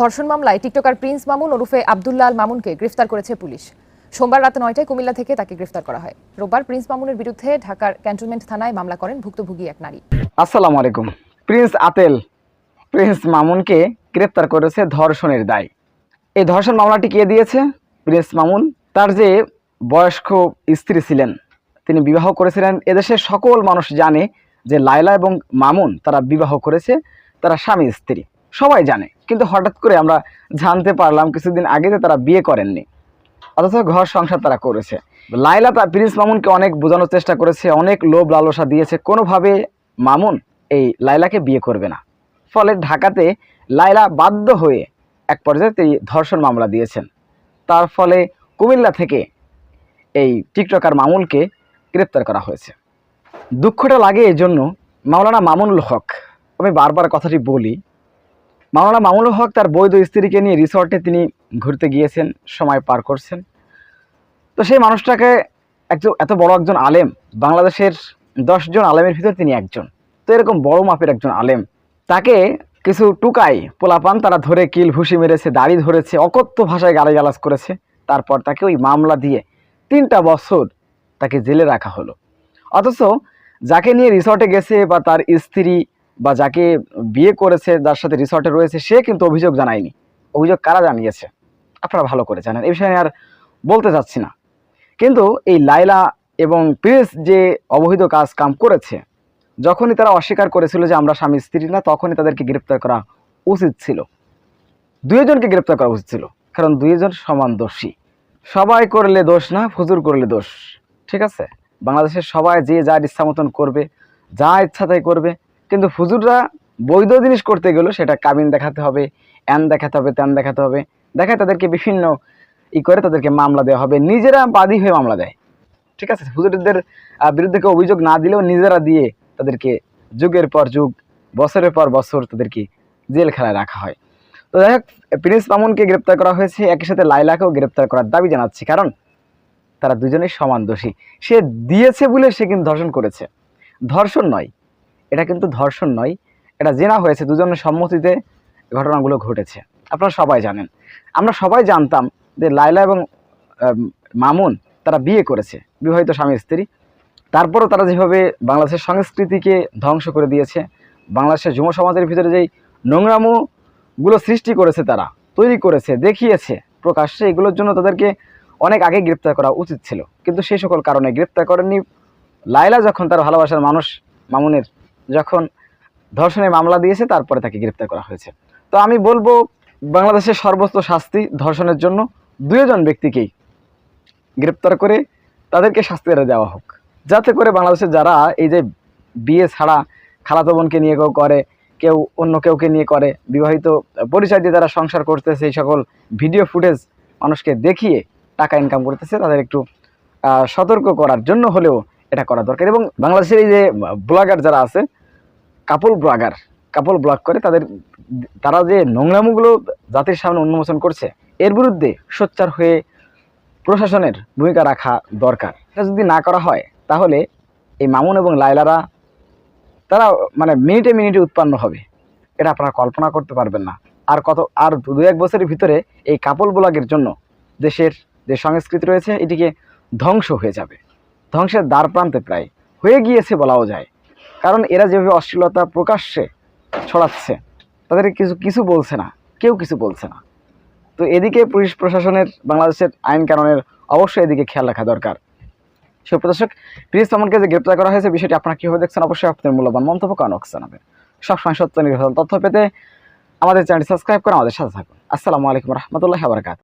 ধর্ষণ মামলায় TikToker Prince Mamun ওরফে আবদুল্লাল মামুনকে গ্রেফতার করেছে পুলিশ। সোমবার রাত নয়টায় কুমিল্লা থেকে তাকে গ্রেফতার করা হয়। রোববার প্রিন্স মামুনের বিরুদ্ধে ঢাকার ক্যান্টনমেন্ট থানায় মামলা করেন ভুক্তভোগী এক নারী। আসসালামু আলাইকুম। প্রিন্স আতেল, প্রিন্স মামুনকে গ্রেপ্তার করেছে ধর্ষণের দায়। এই ধর্ষণ মামলাটি কে দিয়েছে? প্রিন্স মামুন, তার যে বয়স্ক স্ত্রী ছিলেন, তিনি বিবাহ করেছিলেন। এদেশের সকল মানুষ জানে যে লায়লা এবং মামুন তারা বিবাহ করেছে, তারা স্বামী স্ত্রী। সবাই জানে। কিন্তু হঠাৎ করে আমরা জানতে পারলাম কিছুদিন আগে যে তারা বিয়ে করেননি। অথচ ঘর সংসার তারা করেছে। লাইলা তা প্রিন্স মামুনকে অনেক বোঝানোর চেষ্টা করেছে, অনেক লোভ লালসা দিয়েছে। কোনোভাবে মামুন এই লাইলাকে বিয়ে করবে না। ফলে ঢাকাতে লাইলা বাধ্য হয়ে এক পর্যায়ে তিনি ধর্ষণ মামলা দিয়েছেন। তার ফলে কুমিল্লা থেকে এই টিকটকার মামুনকে গ্রেপ্তার করা হয়েছে। দুঃখটা লাগে এই জন্য মাওলানা মামুনুল হক। আমি বারবার কথাটি বলি মাওলানা মামুল হক তার বৈধ স্ত্রীকে নিয়ে রিসর্টে তিনি ঘুরতে গিয়েছেন, সময় পার করছেন। তো সেই মানুষটাকে একজন, এত বড় একজন আলেম, বাংলাদেশের দশজন আলেমের ভিতর তিনি একজন। তো এরকম বড় মাপের একজন আলেম, তাকে কিছু টুকাই পোলাপান তারা ধরে কিল ভুসি মেরেছে, দাড়ি ধরেছে, অকথ্য ভাষায় গালাগালাজ করেছে। তারপর তাকে ওই মামলা দিয়ে তিনটা বছর তাকে জেলে রাখা হলো। অথচ যাকে নিয়ে রিসর্টে গেছে বা তার স্ত্রী বা যাকে বিয়ে করেছে, যার সাথে রিসর্টে রয়েছে, সে কিন্তু অভিযোগ জানায়নি। অভিযোগ কারা জানিয়েছে? আপনারা ভালো করে জানেন। এই বিষয়ে আর বলতে চাচ্ছি না। কিন্তু এই লাইলা এবং প্রিন্স যে অবৈধ কাজ কাম করেছে, যখনই তারা অস্বীকার করেছিল যে আমরা স্বামী স্ত্রী না, তখনই তাদেরকে গ্রেপ্তার করা উচিত ছিল। দুইজনকে গ্রেপ্তার করা উচিত ছিল, কারণ দুইজন সমান দোষী। সবাই করলে দোষ না ফুজুর করলে দোষ, ঠিক আছে? বাংলাদেশের সবাই যে যার ইচ্ছা মতন করবে, যা ইচ্ছা তাই করবে। কিন্তু ফুজুররা বৈধ জিনিস করতে গেলেও সেটা কাবিন দেখাতে হবে অ্যান দেখাতে হবে ত্যান দেখাতে হবে। দেখায় তাদেরকে বিভিন্ন ই করে তাদেরকে মামলা দেওয়া হবে। নিজেরা বাদী হয়ে মামলা দেয়। ঠিক আছে? হুজুরদের বিরুদ্ধে কেউ অভিযোগ না দিলেও নিজেরা দিয়ে তাদেরকে যুগের পর যুগ, বছরের পর বছর তাদেরকে জেল খেলায় রাখা হয়। তো যাই হোক, প্রিন্স মামুনকে গ্রেপ্তার করা হয়েছে। একই সাথে লাইলাকেও গ্রেপ্তার করার দাবি জানাচ্ছি। কারণ তারা দুজনেই সমান দোষী। সে দিয়েছে বলে সে কিন্তু ধর্ষণ করেছে। ধর্ষণ নয় এটা কিন্তু ধর্ষণ নয়, এটা জেনা হয়েছে দুজনের সম্মতিতে ঘটনাগুলো ঘটেছে। আপনারা সবাই জানেন। আমরা সবাই জানতাম যে লাইলা এবং মামুন তারা বিয়ে করেছে, বিবাহিত স্বামী স্ত্রী। তারপরও তারা যেভাবে বাংলাদেশের সংস্কৃতিকে ধ্বংস করে দিয়েছে, বাংলাদেশের যুব সমাজের ভিতরে যেই নোংরামোগুলো সৃষ্টি করেছে তারা, তৈরি করেছে, দেখিয়েছে, প্রকাশ্যে, এগুলোর জন্য তাদেরকে অনেক আগে গ্রেপ্তার করা উচিত ছিল। কিন্তু সেই সকল কারণে গ্রেপ্তার করেননি। লাইলা যখন তার ভালোবাসার মানুষ মামুনের যখন ধর্ষণের মামলা দিয়েছে, তারপরে তাকে গ্রেপ্তার করা হয়েছে। তো আমি বলব, বাংলাদেশের সর্বোচ্চ শাস্তি ধর্ষণের জন্য দুইজন ব্যক্তিকেই গ্রেপ্তার করে তাদেরকে শাস্তি দেওয়া হোক। যাতে করে বাংলাদেশের যারা এই যে বিয়ে ছাড়া খালাতো বোনকে নিয়ে কেউ করে, কেউ অন্য কেউকে নিয়ে করে, বিবাহিত পরিচয় দিয়ে তারা সংসার করতেছে, এই সকল ভিডিও ফুটেজ মানুষকে দেখিয়ে টাকা ইনকাম করতেছে, তাদের একটু সতর্ক করার জন্য হলেও এটা করা দরকার। এবং বাংলাদেশের এই যে ব্লগার যারা আছে কাপল ব্লগার কাপল ব্লগ করে তাদের, তারা যে নোংরামুগুলো জাতির সামনে উন্মোচন করছে, এর বিরুদ্ধে সোচ্চার হয়ে প্রশাসনের ভূমিকা রাখা দরকার। এটা যদি না করা হয়, তাহলে এই মামুন এবং লাইলারা তারা মানে মিনিটে মিনিটে উৎপন্ন হবে। এটা আপনারা কল্পনা করতে পারবেন না। আর কত, আর দু এক বছরের ভিতরে এই কাপল ব্লগের জন্য দেশের যে সংস্কৃতি রয়েছে, এটিকে ধ্বংস হয়ে যাবে। ধ্বংসের দ্বার প্রান্তে প্রায়। হয়ে গিয়েছে বলাও যায়। কারণ এরা যেভাবে অশ্লীলতা প্রকাশ্যে ছড়াচ্ছে, তাদের কিছু কিছু বলছে না, কেউ কিছু বলছে না। তো এদিকে পুলিশ প্রশাসনের, বাংলাদেশের আইন কানুনের অবশ্যই এদিকে খেয়াল রাখা দরকার। সুপ্রদর্শক প্রিন্স মামুনকে যে গ্রেপ্তার করা হয়েছে, বিষয়টি আপনারা কীভাবে দেখছেন? অবশ্যই আপনাদের মূল্যবান মন্তব্য কারণ জানাবেন। সবসময় সত্য নির্ভর তথ্য পেতে আমাদের চ্যানেলটি সাবস্ক্রাইব করে আমাদের সাথে থাকুন। আসসালামু আলাইকুম রহমতুল্লাহ বারকাত